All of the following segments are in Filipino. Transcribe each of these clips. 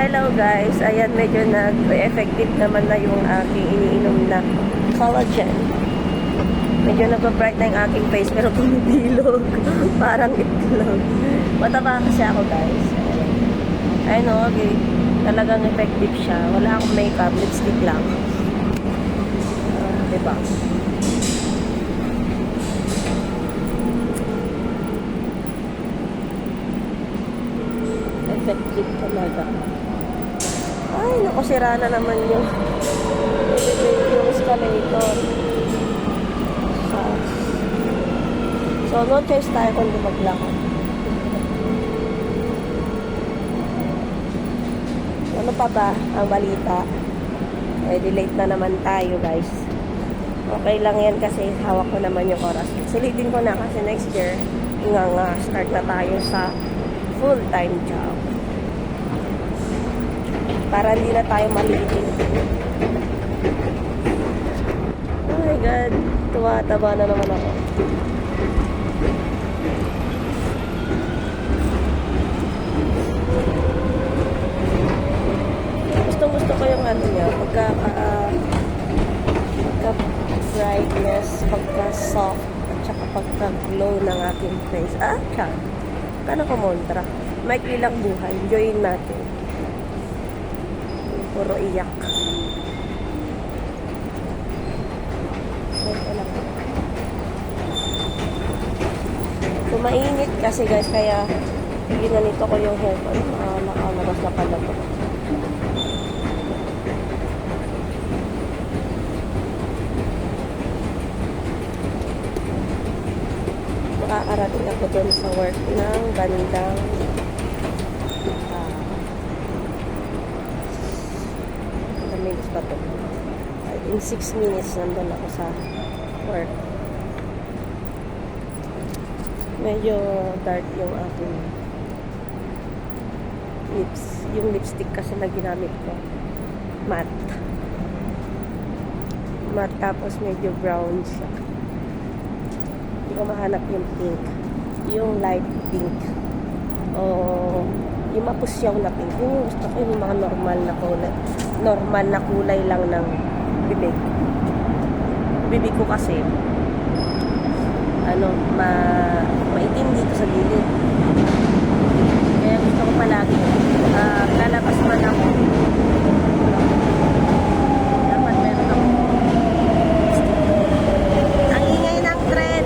Hello guys, ayan medyo nag-effective naman na yung aking iniinom na collagen. Medyo nagpa-bright na yung aking face pero bumibilog. Parang itlog. Mataba kasi ako guys. Ayun o, okay. talagang effective siya. Wala akong makeup, lipstick lang. Uh, diba? Effective talaga. Naku, sira na naman yung yung escalator. So, so no choice tayo kundi maglakad. Ano pa ba ang balita? Eh, delayed na naman tayo, guys. Okay lang yan kasi hawak ko naman yung oras. Sulitin ko na kasi next year, nga nga, start na tayo sa full-time job. Para hindi na tayo malitin. Oh my God. Tumataba na naman ako. Gusto gusto ko yung ano niya. Pagka, uh, pagka brightness, pagka soft, at saka pagka glow ng aking face. Ah, chan. Kano kumontra? Maikli lang buhay. Enjoyin natin. Puro iyak. So, mainit kasi guys, kaya ginanito ko yung ko. Uh, nakalabas na pala to. Makakarating ako dun sa work ng bandang ah, ilang minutes ba to? In 6 minutes nandun ako sa work. Medyo dark yung aking lips. Yung lipstick kasi na ginamit ko. Matte. Matte tapos medyo brown siya. Hindi ko mahanap yung pink. Yung light pink. Yung mapusyaw na pink. Yung gusto ko yung mga normal na kulay. Normal na kulay lang ng bibig. Bibig ko kasi ano, ma maitim dito sa gilid. Kaya gusto ko palagi ah, lalabas man ako. Dapat meron ako. Ang ingay ng tren.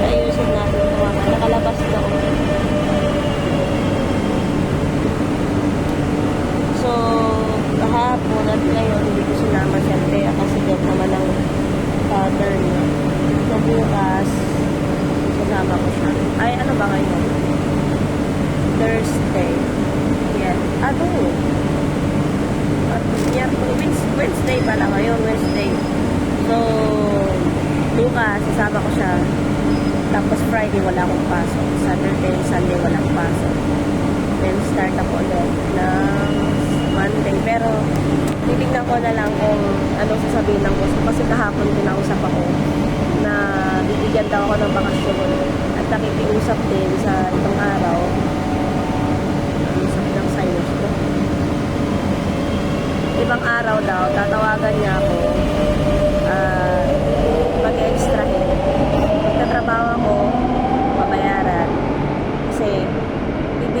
Ayusin natin ito. mga Nakalabas na ako. So, kahapon at ngayon, hindi ko sinama si Andrea kasi job naman ang father niya. So, bukas, kasama ko siya. Ay, ano ba ngayon? Thursday. Yan. Ano? At Miyerkules, Wednes- Wednesday pala ngayon, Wednesday. So, bukas, sasama ko siya. Tapos Friday, wala akong pasok. Saturday, Sunday, walang pasok. Then, start ako ulit ng Monday. Pero, titignan ko na lang kung ano sasabihin ng boss. Kasi kahapon kinausap ako na bibigyan daw ako ng bakasyon. At nakikiusap din sa itong araw. Ibang araw daw, tatawagan niya ako. ah mag-extrahin. Magtatrabaho ako, babayaran. Kasi,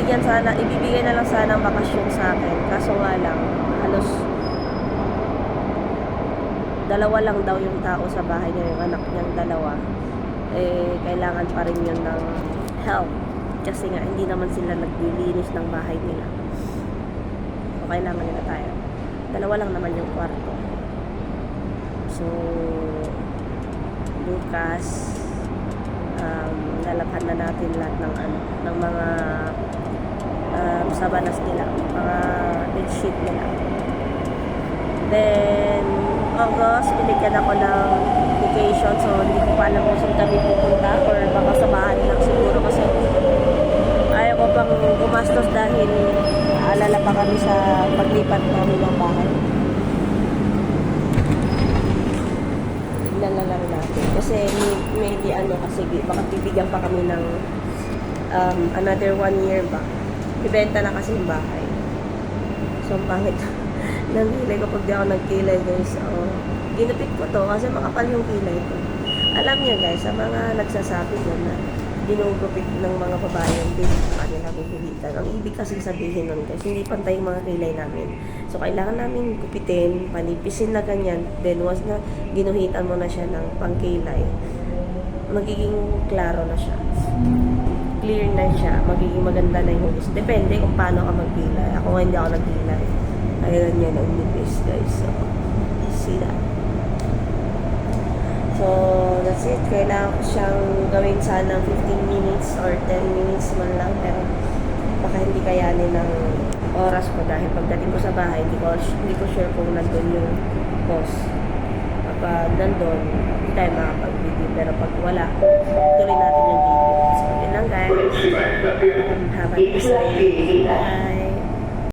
bibigyan sana, ibibigay na lang sana ng bakasyon sa akin. Kaso nga lang, halos dalawa lang daw yung tao sa bahay niya, yung anak niyang dalawa. Eh, kailangan pa rin yun ng help. Kasi nga, hindi naman sila naglilinis ng bahay nila. So, kailangan nila tayo. Dalawa lang naman yung kwarto. So, bukas, um, lalabhan na natin lahat ng ano, ng mga um, sabanas nila, mga bedsheet nila. Then, August, binigyan ako ng vacation. So, hindi ko pa alam kung saan kami pupunta or baka sa bahay lang siguro kasi ayaw ko pang gumastos dahil alala pa kami sa paglipat namin ng bahay. Tignan na lang natin. Kasi may, maybe ano kasi baka bibigyan pa kami ng um, another one year ba ibenta na kasi yung bahay. So, ang pangit ng kilay kapag di ako nagkilay guys. So, ginupit ko to kasi makapal yung kilay ko. Alam niyo guys, sa mga nagsasabi na ginugupit ng mga babae yung bilik sa kanila guguhitan. Ang ibig kasi sabihin nun guys, hindi pantay yung mga kilay namin. So, kailangan namin gupitin, panipisin na ganyan. Then, once na ginuhitan mo na siya ng pangkilay, magiging klaro na siya. Clear na siya. Magiging maganda na yung hugis. Depende kung paano ka magbilay. Ako hindi ako nagbilay. Ayun yan ang nipis guys. So, see that. So, that's it. Kailangan ko siyang gawin sana 15 minutes or 10 minutes man lang. Pero baka hindi kayanin ng oras ko dahil pagdating ko sa bahay, hindi ko, hindi ko sure kung nandun yung boss. Kapag nandun, hindi tayo makapag-video. Pero pag wala, tuloy natin yung video. So, yun lang guys. Have a nice day. Bye.